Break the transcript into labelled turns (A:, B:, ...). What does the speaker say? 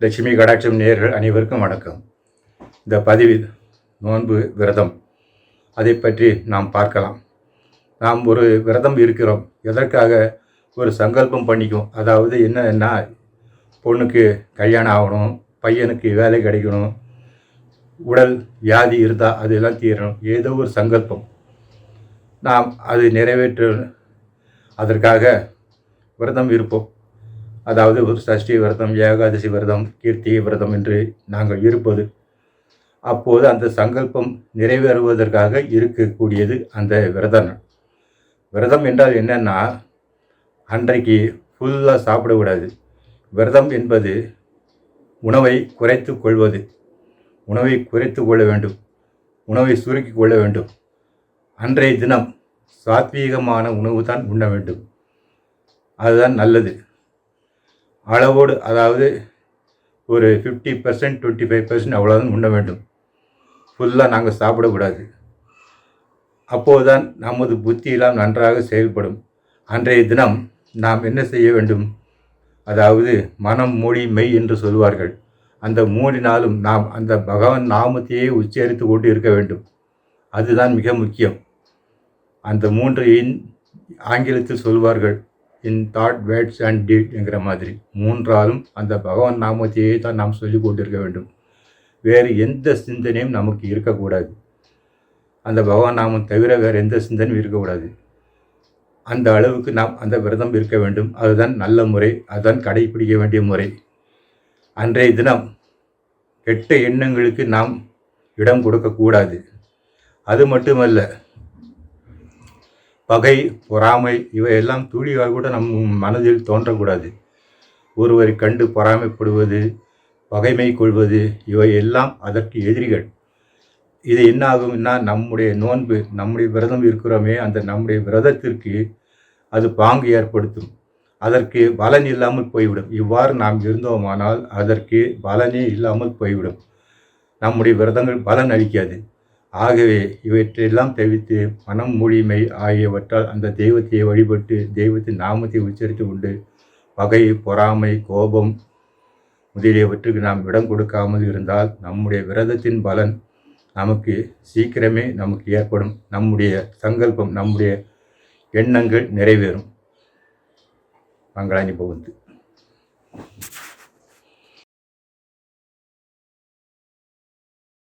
A: லட்சுமி கடாட்சம் நேர்கள் அனைவருக்கும் வணக்கம். இந்த பதிவு நோன்பு விரதம். அதை பற்றி நாம் பார்க்கலாம். நாம் ஒரு விரதம் இருக்கிறோம். எதற்காக ஒரு சங்கல்பம் பண்ணிக்கும்? அதாவது என்னன்னா பொண்ணுக்கு கல்யாணம் ஆகணும் பையனுக்கு வேலை கிடைக்கணும் உடல் வியாதி இருந்தால் அதெல்லாம் தீரணும். ஏதோ ஒரு சங்கல்பம். நாம் அது நிறைவேற்ற அதற்காக விரதம் இருப்போம். அதாவது ஒரு சஷ்டி விரதம் ஏகாதசி விரதம் கீர்த்தி விரதம் என்று நாங்கள் இருப்பது. அப்போது அந்த சங்கல்பம் நிறைவேறுவதற்காக இருக்கக்கூடியது அந்த விரதம் விரதம் என்றால் என்னென்னா அன்றைக்கு ஃபுல்லாக சாப்பிடக்கூடாது. விரதம் என்பது உணவை குறைத்து கொள்வது. உணவை குறைத்து கொள்ள வேண்டும். உணவை சுருக்கி கொள்ள வேண்டும். அன்றைய தினம் சாத்வீகமான உணவு தான் உண்ண வேண்டும். அதுதான் நல்லது. அளவோடு அதாவது ஒரு fifty percent twenty five percent அவ்வளோதான் உண்ண வேண்டும். ஃபுல்லாக நாங்கள் சாப்பிடக்கூடாது. அப்போதுதான் நமது புத்தியெல்லாம் நன்றாக செயல்படும். அன்றைய தினம் நாம் என்ன செய்ய வேண்டும்? அதாவது மனம் மூடி மெய் என்று சொல்வார்கள் அந்த மூடினாலும் நாம் அந்த பகவான் நாமத்தையே உச்சரித்து கொண்டு இருக்க வேண்டும். அதுதான் மிக முக்கியம். அந்த மூன்று இன் ஆங்கிலத்தில் சொல்வார்கள் in thought words and deed என்கிற மாதிரி. மூன்றாலும் அந்த பகவான் நாமத்தையே தான் நாம் சொல்லிக் கொண்டிருக்க வேண்டும். வேறு எந்த சிந்தனையும் நமக்கு இருக்கக்கூடாது. அந்த பகவான் நாமம் தவிர வேறு எந்த சிந்தனையும் இருக்கக்கூடாது. அந்த அளவுக்கு நாம் அந்த விரதம் இருக்க வேண்டும். அதுதான் நல்ல முறை. அதுதான் கடைபிடிக்க வேண்டிய முறை. அன்றைய தினம் கெட்ட எண்ணங்களுக்கு நாம் இடம் கொடுக்கக்கூடாது அது மட்டுமல்ல பகை பொறாமை இவையெல்லாம் துளியாக கூட நம் மனதில் தோன்றக்கூடாது. ஒருவரை கண்டு பொறாமைப்படுவது பகைமை கொள்வது இவையெல்லாம் அதற்கு எதிரிகள். இது என்ன ஆகும்னா நம்முடைய நோன்பு நம்முடைய விரதம் இருக்கிறோமே அந்த நம்முடைய விரதத்திற்கு அது பாங்கு ஏற்படுத்தும். அதற்கு பலன் இல்லாமல் போய்விடும். இவ்வாறு நாம் இருந்தோமானால் அதற்கு பலனே இல்லாமல் போய்விடும். நம்முடைய விரதங்கள் பலன் அளிக்காது. ஆகவே இவற்றையெல்லாம் தவிர்த்து மனம் மொழிமை ஆகியவற்றால் அந்த தெய்வத்தை வழிபட்டு தெய்வத்தின் நாமத்தை உச்சரித்து கொண்டு பகை பொறாமை கோபம் முதலியவற்றுக்கு நாம் இடம் கொடுக்காமல் இருந்தால் நம்முடைய விரதத்தின் பலன் நமக்கு சீக்கிரமே நமக்கு ஏற்படும். நம்முடைய சங்கல்பம் நம்முடைய எண்ணங்கள் நிறைவேறும். മംഗളാനുഭവത്തിൽ